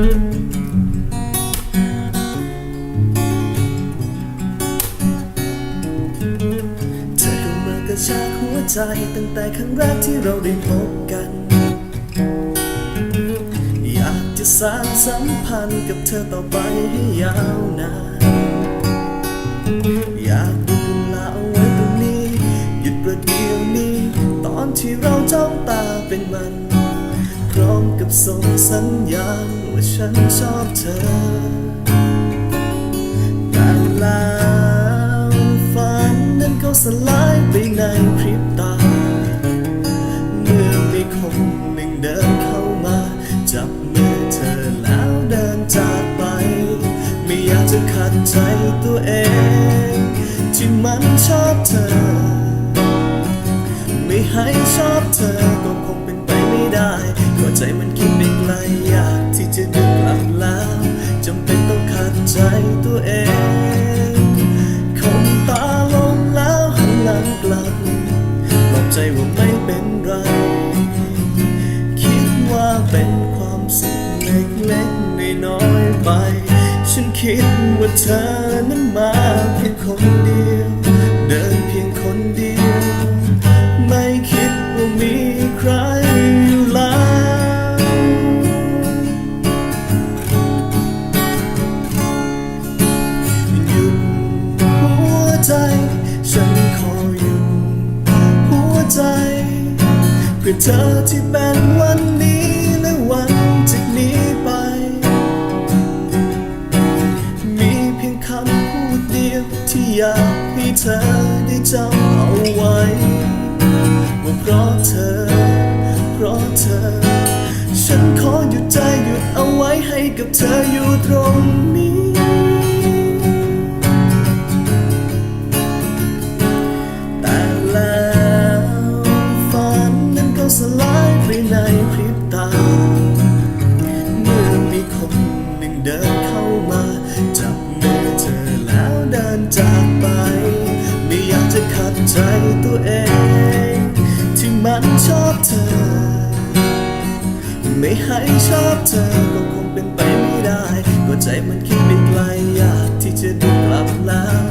เธอมากระชากหัวใจตั้งแต่ครั้งแรกที่เราได้พบกัน อยากจะสร้างสัมพันธ์กับเธอต่อไปให้ยาวนาน พร้อมกับส่งสัญญาณว่าฉันชอบเธอ แต่แล้วฝันนั้นก็สลายไปในพริบตา เมื่อมีคนหนึ่งเดินเข้ามา จับมือเธอแล้วเดินจากไป ไม่อยากจะขัดใจตัวเอง ที่มันชอบเธอ ไปไกลอยากที่จะดึงกลับแล้วจำเป็นต้องขัดใจตัวเองคงตาลงแล้วหันหลังกลับปลอบใจว่าไม่เป็นไร คิดว่าเป็นความสุขเล็กๆน้อยไป ฉันคิดว่าเธอนั้นมาเพียงคนเดียว ฉันขอหยุดหัวใจ เพื่อเธอที่เป็นวันนี้และวันจากนี้ไป มีเพียงคำพูดเดียวที่อยากให้เธอได้จำเอาไว้ ว่าเพราะเธอ เพราะเธอ ฉันขอหยุดใจหยุดเอาไว้ให้กับเธออยู่ตรงนี้ากไป ไม่อยากจะขัดใจตัวเอง ที่มันชอบเธอ ไม่ให้ชอบเธอก็คงเป็นไปไม่ได้ ก็ใจมันคิดไปไกลอยากที่จะดูกลับแล้ว